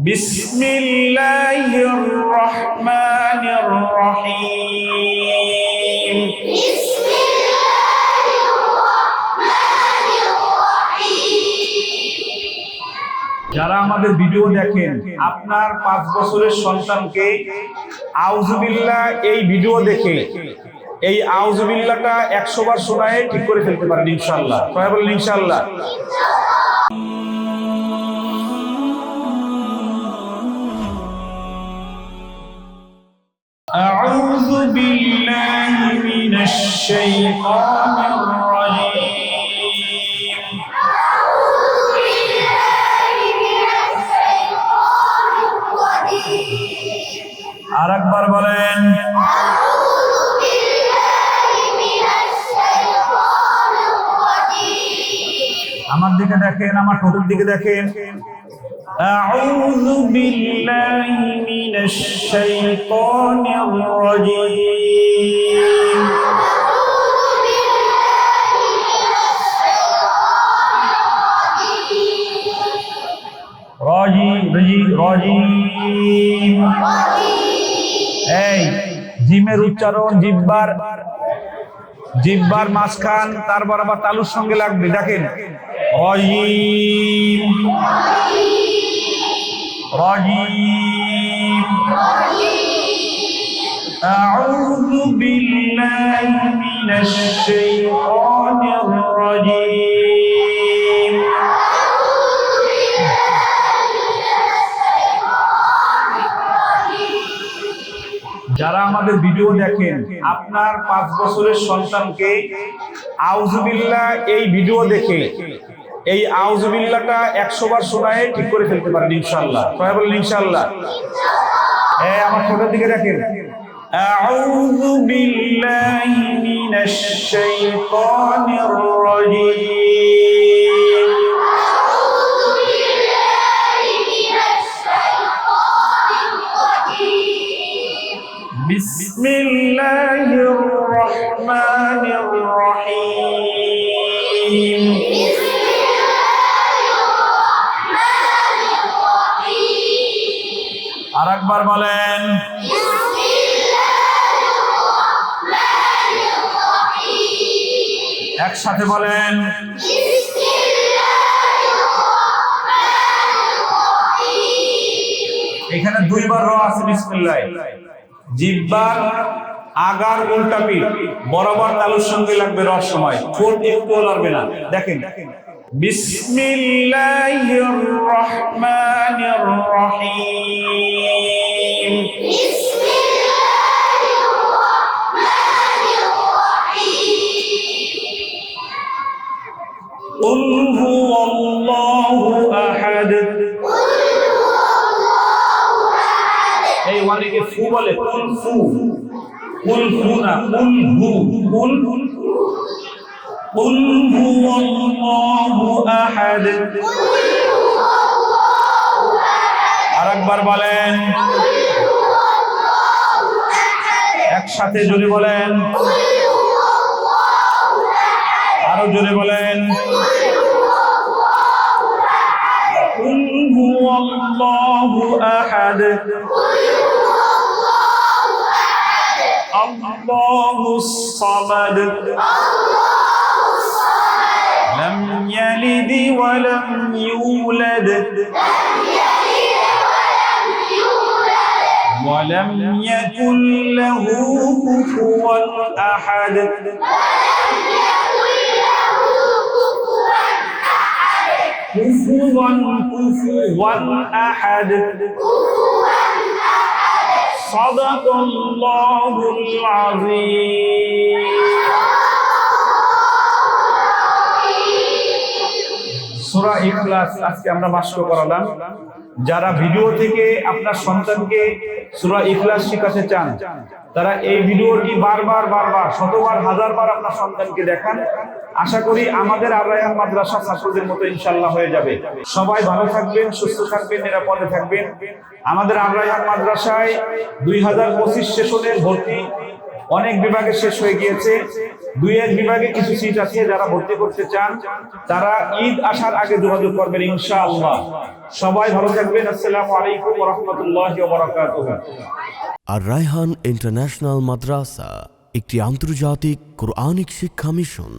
بسم الله الرحمن الرحيم بسم الله الرحمن الرحيم যারা আমাদের ভিডিও দেখেন আপনার পাঁচ বছরের সন্তানকে আউজুবিল্লাহ এই ভিডিও দেখে এই আউজুবিল্লাহটা একশো বার শোনায় ঠিক করে ফেলতে পারেন ইনশাল্লাহ সবাই বলেন ইনশাল্লাহ আর একবার বলেন أعوذ بالله من الشيطان الرجيم আমার দিকে দেখেন আমার ঠোঁটের দিকে দেখেন أعوذ بالله من الشيطان الرجيم أعوذ بالله من এই জিমের উচ্চারণ জিব্বার জিব্বার মাঝখান তারপর আবার তালুর সঙ্গে লাগবে দেখেন রাজিম রাজিম أعوذ بالله من الشيطان الرجيم যারা আমাদের ভিডিও দেখেন আপনার পাঁচ বছরের সন্তানকে আউজুবিল্লাহ এই ভিডিও দেখে এই আউজুবিল্লাহটা একশো বার শোনায় ঠিক করে ফেলতে পারেন ইনশাল্লাহ সবাই বলেন ইনশাল্লাহ হ্যাঁ আমার ছোটের দিকে দেখেন أعوذ بالله من الشيطان الرجيم بسم الله الرحمن الرحيم بسم الله الرحمن الرحيم আর একবার বলেন بسم الله الرحمن الرحيم একসাথে বলেন بسم الله الرحمن الرحيم এখানে দুইবার র আছে বিসমিল্লাহ জিব্বার আগার উল্টা পিঠ বরাবর তালুর সঙ্গে লাগবে রস সময়। ঠোঁট একটু লাগবে না। দেখেন। বিস্মিল্লাহির রহমানির রহিম। বিসমিল্লাহির রহমানির রহিম। ফু বলে কুল ফু কুল ফু না কুল হু কুল قل هو الله احد আরেকবার বলেন একসাথে জোরে বলেন আরো জোরে বলেন قل هو الله احد الله الصمد. الله الصمد لم يلد ولم يولد. ولم له كفوا أحد ولم يكن له كفوا أحد. كفوا كفوا أحد. كفوا صدق الله العظيم সূরা ইখলাস আজকে আমরা মাস্ক করালাম যারা ভিডিও থেকে আপনার সন্তানকে সূরা ইখলাস শেখাতে চান, তারা এই ভিডিওটি বারবার বারবার, শতবার, হাজারবার আপনার সন্তানকে দেখান। আশা করি আমাদের আরায়ান মাদ্রাসা ছাত্রদের মতো ইনশাল্লাহ হয়ে যাবে। সবাই ভালো থাকবেন, সুস্থ থাকবেন, নিরাপদে থাকবেন। আমাদের আরায়ান মাদ্রাসায় দুই হাজার পঁচিশ সেশনের ভর্তি অনেক বিভাগে শেষ হয়ে গিয়েছে। দুই এক বিভাগে কিছু সিট আছে, যারা ভর্তি করতে চান, তারা ঈদ আসার আগে যোগাযোগ করবেন ইনশাআল্লাহ। সবাই ভালো থাকবেন। আসসালামু আলাইকুম রহমতুল্লাহ আর রায়হান ইন্টারন্যাশনাল মাদ্রাসা, একটি আন্তর্জাতিক কোরআনিক শিক্ষা মিশন।